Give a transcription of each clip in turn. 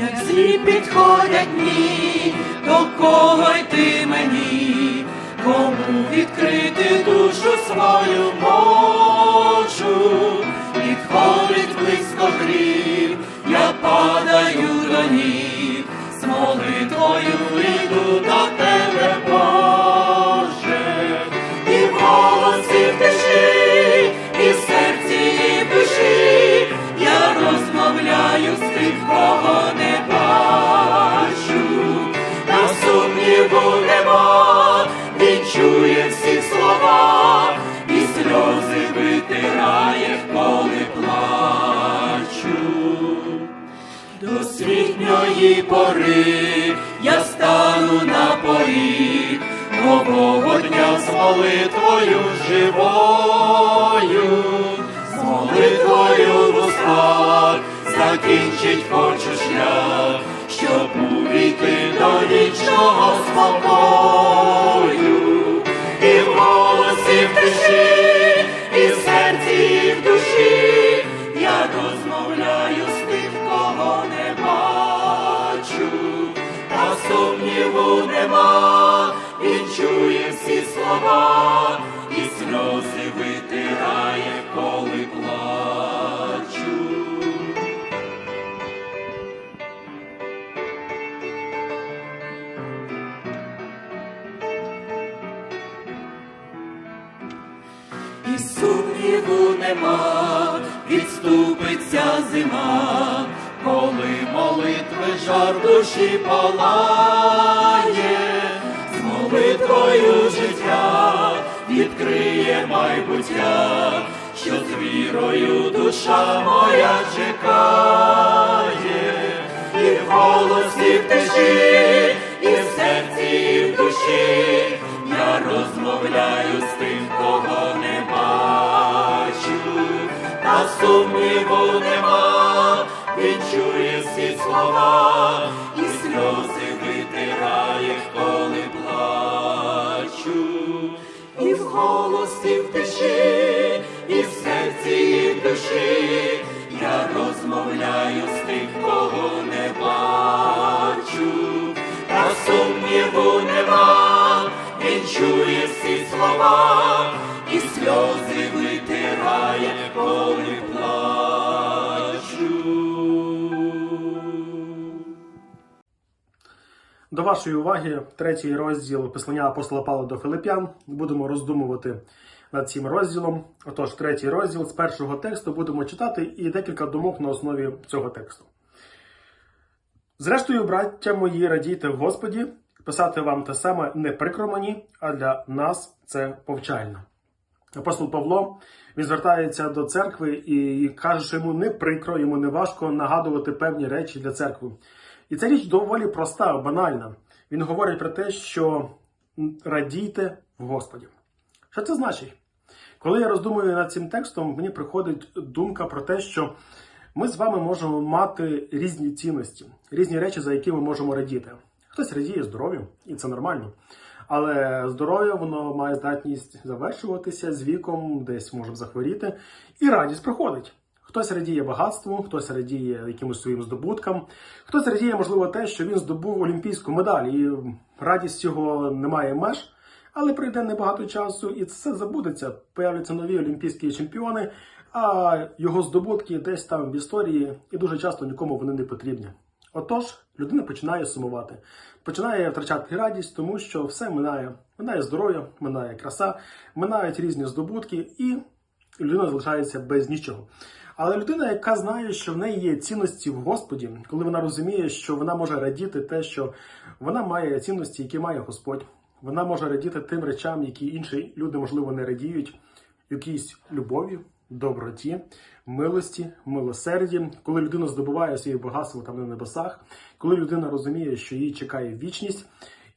як всі підходять дні, до кого йти мені, кому відкрити душу свою мочу, підходить близько грів, я падаю до ніг, з молитвою йду до тебе, світньої пори я стану на поріг нового дня з молитвою живою, з молитвою в устах. Закінчить хочу шлях, щоб увійти до вічного спокою, І сумніву нема, відступиться зима, коли молитви жар душі палає, з молитвою життя відкриє майбуття, що з вірою душа моя чекає, і в голосі в тиші, і в серці, і в душі. Я розмовляю з тим, сумніву нема, він чує всі слова, і сльози витирає, коли плачу, і в голосі в тиші, і в серці, і в душі, я розмовляю з тим, кого не бачу, та сумніву нема, він чує всі слова, і сльози До вашої уваги третій розділ послання апостола Павла до Филип'ян. Будемо роздумувати над цим розділом. Отож, третій розділ з першого тексту будемо читати і декілька думок на основі цього тексту. Зрештою, браття мої, радійте в Господі, писати вам те саме не прикро мені, а для нас це повчально. Апостол Павло він звертається до церкви і каже, що йому не прикро, йому не важко нагадувати певні речі для церкви. І ця річ доволі проста, банальна. Він говорить про те, що радійте в Господі. Що це значить? Коли я роздумую над цим текстом, мені приходить думка про те, що ми з вами можемо мати різні цінності, різні речі, за які ми можемо радіти. Хтось радіє здоров'ю, і це нормально. Але здоров'я воно має здатність завершуватися з віком, десь може захворіти, і радість приходить. Хтось радіє багатству, хтось радіє якимось своїм здобуткам, хтось радіє, можливо, те, що він здобув олімпійську медаль, і радість його немає меж, але пройде небагато часу, і це забудеться. Появляться нові олімпійські чемпіони, а його здобутки десь там в історії, і дуже часто нікому вони не потрібні. Отож, людина починає сумувати, починає втрачати радість, тому що все минає. Минає здоров'я, минає краса, минають різні здобутки, і людина залишається без нічого. Але людина, яка знає, що в неї є цінності в Господі, коли вона розуміє, що вона може радіти те, що вона має цінності, які має Господь, вона може радіти тим речам, які інші люди, можливо, не радіють, якійсь любові, доброті, милості, милосерді, коли людина здобуває своє багатство там на небесах, коли людина розуміє, що її чекає вічність,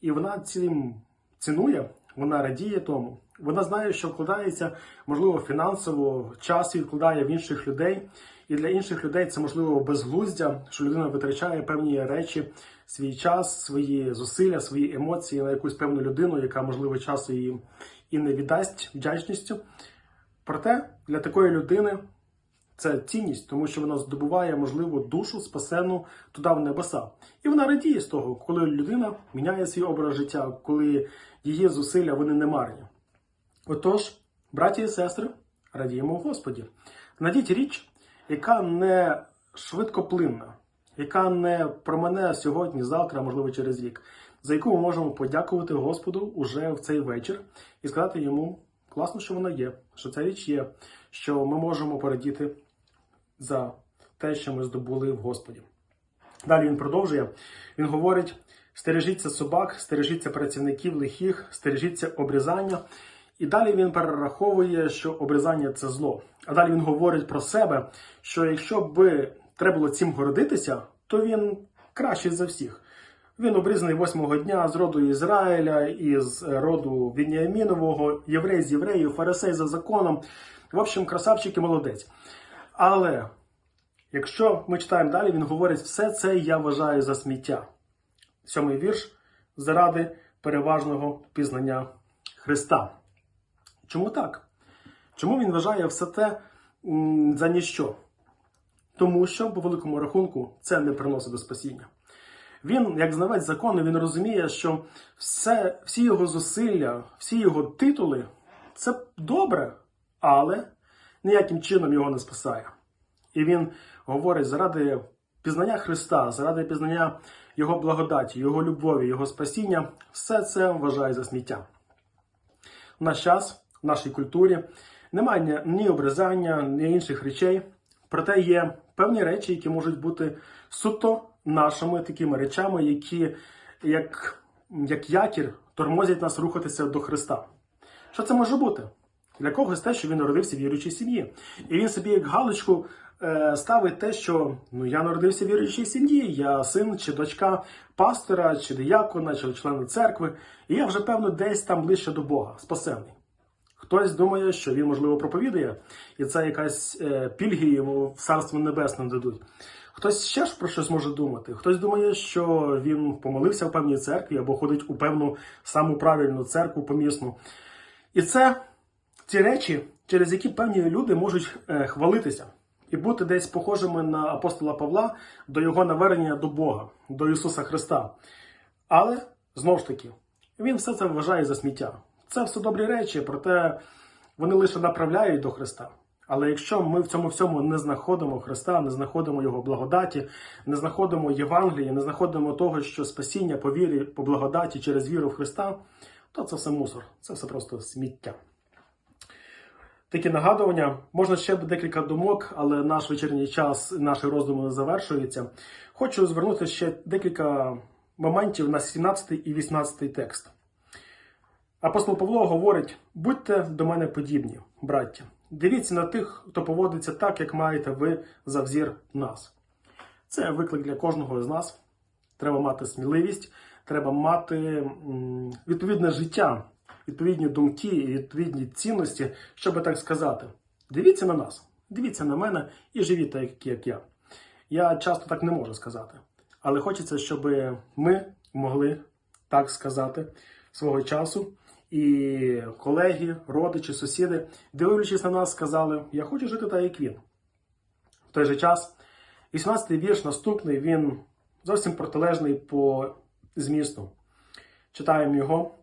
і вона цим цінує, вона радіє тому. Вона знає, що вкладається, можливо, фінансово, час відкладає в інших людей. І для інших людей це можливо безглуздя, що людина витрачає певні речі, свій час, свої зусилля, свої емоції на якусь певну людину, яка, можливо, часу її і не віддасть вдячністю. Проте для такої людини Це цінність, тому що вона здобуває, можливо, душу спасену туди в небеса. І вона радіє з того, коли людина міняє свій образ життя, коли її зусилля вони не марні. Отож, браті і сестри, радіємо Господі. Знайдіть річ, яка не швидкоплинна, яка не промене сьогодні, завтра, можливо через рік, за яку ми можемо подякувати Господу уже в цей вечір і сказати йому класно, що вона є, що ця річ є, що ми можемо порадіти за те, що ми здобули в Господі. Далі він продовжує. Він говорить: стережіться собак, стережіться працівників лихих, стережіться обрізання. І далі він перераховує, що обрізання це зло. А далі він говорить про себе, що якщо би треба було цим гордитися, то він кращий за всіх. Він обрізаний восьмого дня з роду Ізраїля, із роду Вініамінового, єврей з євреїв, фарисей за законом. В общем, красавчик і молодець. Але якщо ми читаємо далі, він говорить, все це я вважаю за сміття. Сьомий вірш заради переважного пізнання Христа. Чому так? Чому він вважає все те за ніщо? Тому що, по великому рахунку, це не приносить до спасіння. Він, як знавець закону, він розуміє, що все, всі його зусилля, всі його титули це добре, але ніяким чином його не спасає. І він говорить заради пізнання Христа, заради пізнання Його благодаті, Його любові, Його спасіння, все це вважає за сміття. В наш час, в нашій культурі, немає ні- обрізання, ні інших речей. Проте є певні речі, які можуть бути суто нашими такими речами, які як, як якір тормозять нас рухатися до Христа. Що це може бути? Для когось те, що він народився в віруючій сім'ї. І він собі як галочку е, ставить те, що ну я народився в віруючій сім'ї, я син чи дочка пастора, чи диякона, чи члена церкви, і я вже певно десь там ближче до Бога, спасений. Хтось думає, що він, можливо, проповідує, і це якась е, пільги йому в царство небесне дадуть. Хтось ще ж про щось може думати. Хтось думає, що він помолився в певній церкві або ходить у певну саму правильну церкву помісну. І це ці речі, через які певні люди можуть е, хвалитися і бути десь похожими на апостола Павла до його навернення до Бога, до Ісуса Христа. Але знову ж таки, він все це вважає за сміття. Це все добрі речі, проте вони лише направляють до Христа. Але якщо ми в цьому всьому не знаходимо Христа, не знаходимо Його благодаті, не знаходимо Євангелія, не знаходимо того, що спасіння по вірі, по благодаті через віру в Христа, то це все мусор, це все просто сміття. Такі нагадування. Можна ще декілька думок, але наш вечірній час, наші роздуми завершуються. Хочу звернути ще декілька моментів на 17 і 18 текст. Апостол Павло говорить: будьте до мене подібні, браття. Дивіться на тих, хто поводиться так, як маєте ви за взір нас. Це виклик для кожного з нас. Треба мати сміливість, треба мати відповідне життя, відповідні думки і відповідні цінності, щоб так сказати. Дивіться на нас, дивіться на мене і живіть так, як я. Я часто так не можу сказати, але хочеться, щоб ми могли так сказати свого часу. І колеги, родичі, сусіди, дивлячись на нас, сказали: Я хочу жити так, як він. В той же час, 18-й вірш наступний, він зовсім протилежний по змісту. Читаємо його.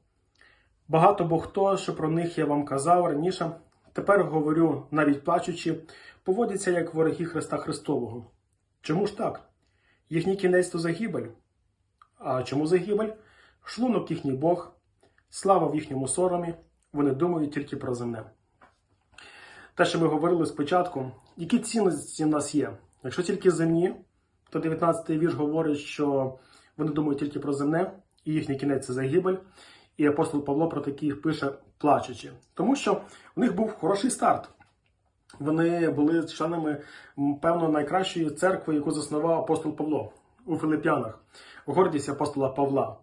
Багато бо хто, що про них я вам казав раніше, тепер говорю, навіть плачучи, поводяться як вороги Христа Христового. Чому ж так? Їхній кінець то загибель. А чому загибель? Шлунок їхній Бог, слава в їхньому соромі, вони думають тільки про земне. Те, що ми говорили спочатку, які цінності в нас є? Якщо тільки земні, то 19-й вірш говорить, що вони думають тільки про земне, і їхній кінець це загибель. І апостол Павло про таких пише плачучи. Тому що у них був хороший старт. Вони були членами, певно, найкращої церкви, яку заснував апостол Павло у Филип'янах, гордість апостола Павла.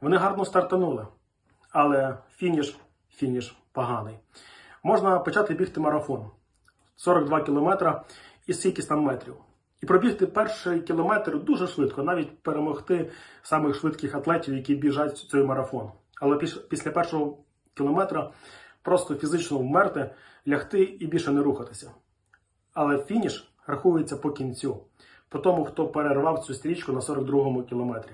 Вони гарно стартанули, але фініш, фініш поганий. Можна почати бігти марафон 42 кілометра і стільки там метрів. І пробігти перший кілометр дуже швидко, навіть перемогти самих швидких атлетів, які біжать цей марафон. Але після першого кілометра просто фізично вмерти, лягти і більше не рухатися. але фініш рахується по кінцю, по тому, хто перервав цю стрічку на 42-му кілометрі.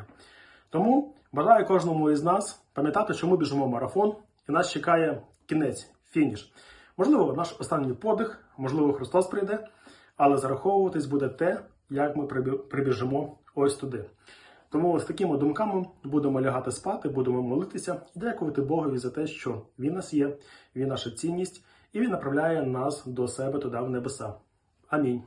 Тому бажаю кожному із нас пам'ятати, що ми біжимо марафон, і нас чекає кінець, фініш. Можливо, наш останній подих, можливо, Христос прийде, але зараховуватись буде те, як ми прибіжимо ось туди. Тому з такими думками будемо лягати спати, будемо молитися і дякувати Богові за те, що Він нас є, Він наша цінність, і Він направляє нас до себе туди в небеса. Амінь.